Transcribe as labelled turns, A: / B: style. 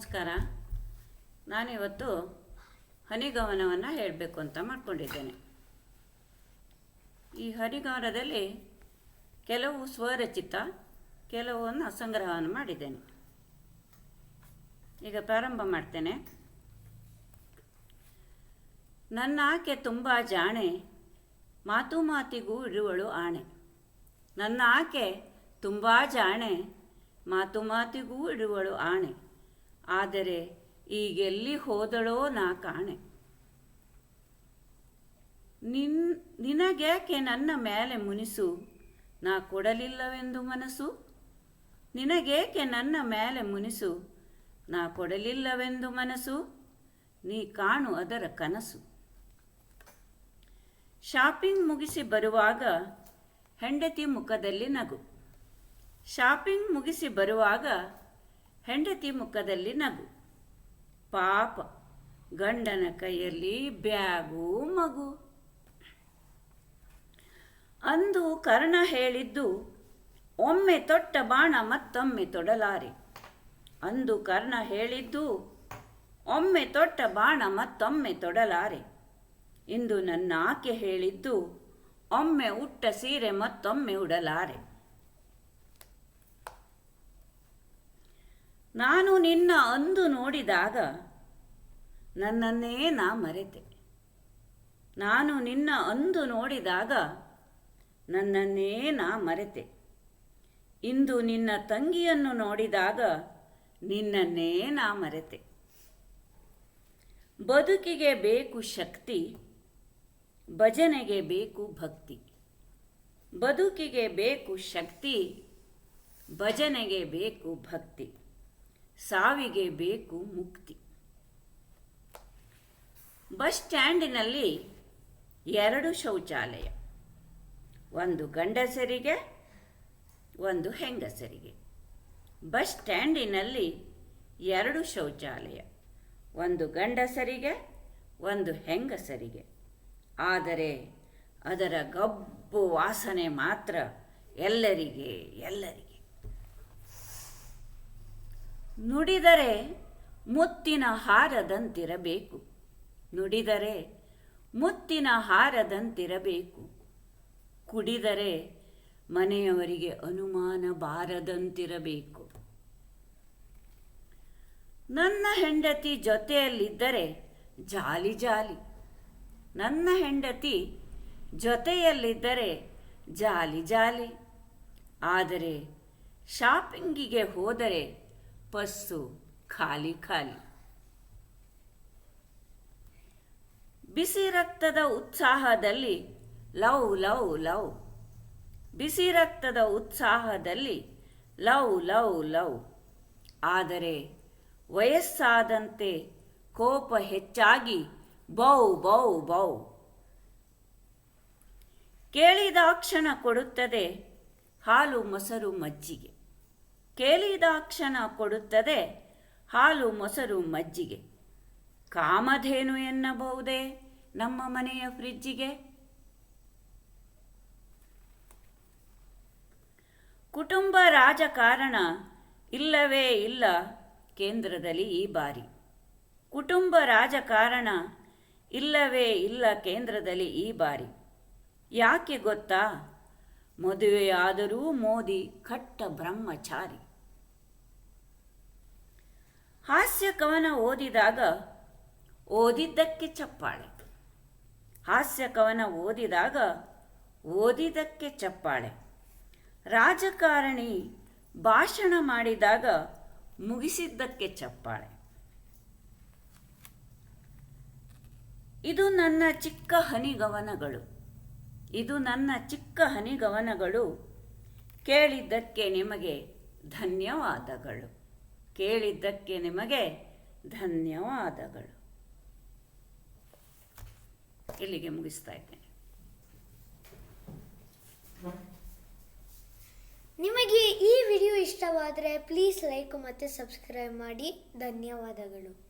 A: ನಮಸ್ಕಾರ. ನಾನಿವತ್ತು ಹನಿಗವನವನ್ನು ಹೇಳಬೇಕು ಅಂತ ಮಾಡ್ಕೊಂಡಿದ್ದೇನೆ. ಈ ಹನಿಗವನದಲ್ಲಿ ಕೆಲವು ಸ್ವರಚಿತ, ಕೆಲವನ್ನು ಸಂಗ್ರಹವನ್ನು ಮಾಡಿದ್ದೇನೆ. ಈಗ ಪ್ರಾರಂಭ ಮಾಡ್ತೇನೆ. ನನ್ನ ಆಕೆ ತುಂಬ ಜಾಣೆ, ಮಾತು ಮಾತಿಗೂ ಇರುವಳು ಆಣೆ. ನನ್ನ ಆಕೆ ತುಂಬ ಜಾಣೆ, ಮಾತು ಮಾತಿಗೂ ಇಡುವಳು ಆಣೆ. ಆದರೆ ಈಗೆಲ್ಲಿ ಹೋದಳೋ ನಾ ಕಾಣೆ. ನಿನ್, ನಿನಗ್ಯಾಕೆ ನನ್ನ ಮೇಲೆ ಮುನಿಸು? ನಾ ಕೊಡಲಿಲ್ಲವೆಂದು ಮನಸ್ಸು ನಿನಗೇಕೆ ನನ್ನ ಮೇಲೆ ಮುನಿಸು? ನಾ ಕೊಡಲಿಲ್ಲವೆಂದು ಮನಸ್ಸು ನೀ ಕಾಣು ಅದರ ಕನಸು. ಶಾಪಿಂಗ್ ಮುಗಿಸಿ ಬರುವಾಗ ಹೆಂಡತಿ ಮುಖದಲ್ಲಿ ನಗು. ಶಾಪಿಂಗ್ ಮುಗಿಸಿ ಬರುವಾಗ ಹೆಂಡತಿ ಮುಖದಲ್ಲಿ ನಗು. ಪಾಪ. ಗಂಡನ ಕೈಯಲ್ಲಿ ಬ್ಯಾಗು, ಮಗು. ಅಂದು ಕರ್ಣ ಹೇಳಿದ್ದು, ಒಮ್ಮೆ ತೊಟ್ಟ ಬಾಣ ಮತ್ತೊಮ್ಮೆ ತೊಡಲಾರೆ. ಅಂದು ಕರ್ಣ ಹೇಳಿದ್ದು, ಒಮ್ಮೆ ತೊಟ್ಟ ಬಾಣ ಮತ್ತೊಮ್ಮೆ ತೊಡಲಾರೆ. ಇಂದು ನನ್ನ ಆಕೆ ಹೇಳಿದ್ದು, ಒಮ್ಮೆ ಉಟ್ಟ ಸೀರೆ ಮತ್ತೊಮ್ಮೆ ಉಡಲಾರೆ. ನಾನು ನಿನ್ನ ಅಂದು ನೋಡಿದಾಗ ನನ್ನನ್ನೇ ನಾ ಮರೆತೆ. ನಾನು ನಿನ್ನ ಅಂದು ನೋಡಿದಾಗ ನನ್ನನ್ನೇ ನಾ ಮರೆತೆ. ಇಂದು ನಿನ್ನ ತಂಗಿಯನ್ನು ನೋಡಿದಾಗ ನಿನ್ನನ್ನೇ ನಾ ಮರೆತೆ. ಬದುಕಿಗೆ ಬೇಕು ಶಕ್ತಿ, ಭಜನೆಗೆ ಬೇಕು ಭಕ್ತಿ. ಬದುಕಿಗೆ ಬೇಕು ಶಕ್ತಿ, ಭಜನೆಗೆ ಬೇಕು ಭಕ್ತಿ. ಸಾವಿಗೆ ಬೇಕು ಮುಕ್ತಿ. ಬಸ್ ಸ್ಟ್ಯಾಂಡಿನಲ್ಲಿ ಎರಡು ಶೌಚಾಲಯ, ಒಂದು ಗಂಡಸರಿಗೆ, ಒಂದು ಹೆಂಗಸರಿಗೆ. ಬಸ್ ಸ್ಟ್ಯಾಂಡಿನಲ್ಲಿ ಎರಡು ಶೌಚಾಲಯ, ಒಂದು ಗಂಡಸರಿಗೆ, ಒಂದು ಹೆಂಗಸರಿಗೆ. ಆದರೆ ಅದರ ಗಬ್ಬು ವಾಸನೆ ಮಾತ್ರ ಎಲ್ಲರಿಗೆ ಎಲ್ಲರಿಗೆ. ನುಡಿದರೆ ಮುತ್ತಿನ ಹಾರದಂತಿರಬೇಕು. ನುಡಿದರೆ ಮುತ್ತಿನ ಹಾರದಂತಿರಬೇಕು. ಕುಡಿದರೆ ಮನೆಯವರಿಗೆ ಅನುಮಾನ ಬಾರದಂತಿರಬೇಕು. ನನ್ನ ಹೆಂಡತಿ ಜೊತೆಯಲ್ಲಿದ್ದರೆ ಜಾಲಿ ಜಾಲಿ. ನನ್ನ ಹೆಂಡತಿ ಜೊತೆಯಲ್ಲಿದ್ದರೆ ಜಾಲಿ ಜಾಲಿ. ಆದರೆ ಶಾಪಿಂಗಿಗೆ ಹೋದರೆ ಪಸ್ಸು, ಖಾಲಿ ಖಾಲಿ. ಬಿಸಿ ರಕ್ತದ ಉತ್ಸಾಹದಲ್ಲಿ, ಲವ್ ಲವ್ ಲವ್. ಬಿಸಿ ರಕ್ತದ ಉತ್ಸಾಹದಲ್ಲಿ, ಲವ್ ಲವ್ ಲವ್. ಆದರೆ ವಯಸ್ಸಾದಂತೆ ಕೋಪ ಹೆಚ್ಚಾಗಿ ಬೌ ಬೌ ಬೌ. ಕೇಳಿದಾಕ್ಷಣ ಕೊಡುತ್ತದೆ ಹಾಲು ಮೊಸರು ಮಜ್ಜಿಗೆ. ಕೇಳಿದಾಕ್ಷಣ ಕೊಡುತ್ತದೆ ಹಾಲು ಮೊಸರು ಮಜ್ಜಿಗೆ. ಕಾಮಧೇನು ಎನ್ನಬಹುದೇ ನಮ್ಮ ಮನೆಯ ಫ್ರಿಜ್ಜಿಗೆ? ಕುಟುಂಬ ರಾಜಕಾರಣ ಇಲ್ಲವೇ ಇಲ್ಲ ಕೇಂದ್ರದಲ್ಲಿ ಈ ಬಾರಿ. ಕುಟುಂಬ ರಾಜಕಾರಣ ಇಲ್ಲವೇ ಇಲ್ಲ ಕೇಂದ್ರದಲ್ಲಿ ಈ ಬಾರಿ. ಯಾಕೆ ಗೊತ್ತಾ? ಮದುವೆಯಾದರೂ ಮೋದಿ ಕಟ್ಟ ಬ್ರಹ್ಮಚಾರಿ. ಹಾಸ್ಯ ಕವನ ಓದಿದಾಗ ಓದಿದ್ದಕ್ಕೆ ಚಪ್ಪಾಳೆ. ಹಾಸ್ಯ ಕವನ ಓದಿದಾಗ ಓದಿದ್ದಕ್ಕೆ ಚಪ್ಪಾಳೆ. ರಾಜಕಾರಣಿ ಭಾಷಣ ಮಾಡಿದಾಗ ಮುಗಿಸಿದ್ದಕ್ಕೆ ಚಪ್ಪಾಳೆ. ಇದು ನನ್ನ ಚಿಕ್ಕ ಹನಿಗವನಗಳು ಇದು ನನ್ನ ಚಿಕ್ಕ ಹನಿಗವನಗಳು. ಕೇಳಿದ್ದಕ್ಕೆ ನಿಮಗೆ ಧನ್ಯವಾದಗಳು. ಕೇಳಿದ್ದಕ್ಕೆ ನಿಮಗೆ ಧನ್ಯವಾದಗಳು. ಇಲ್ಲಿಗೆ ಮುಗಿಸ್ತಾ ಇದ್ದೇನೆ.
B: ನಿಮಗೆ ಈ ವಿಡಿಯೋ ಇಷ್ಟವಾದರೆ ಪ್ಲೀಸ್ ಲೈಕ್ ಮತ್ತು ಸಬ್ಸ್ಕ್ರೈಬ್ ಮಾಡಿ. ಧನ್ಯವಾದಗಳು.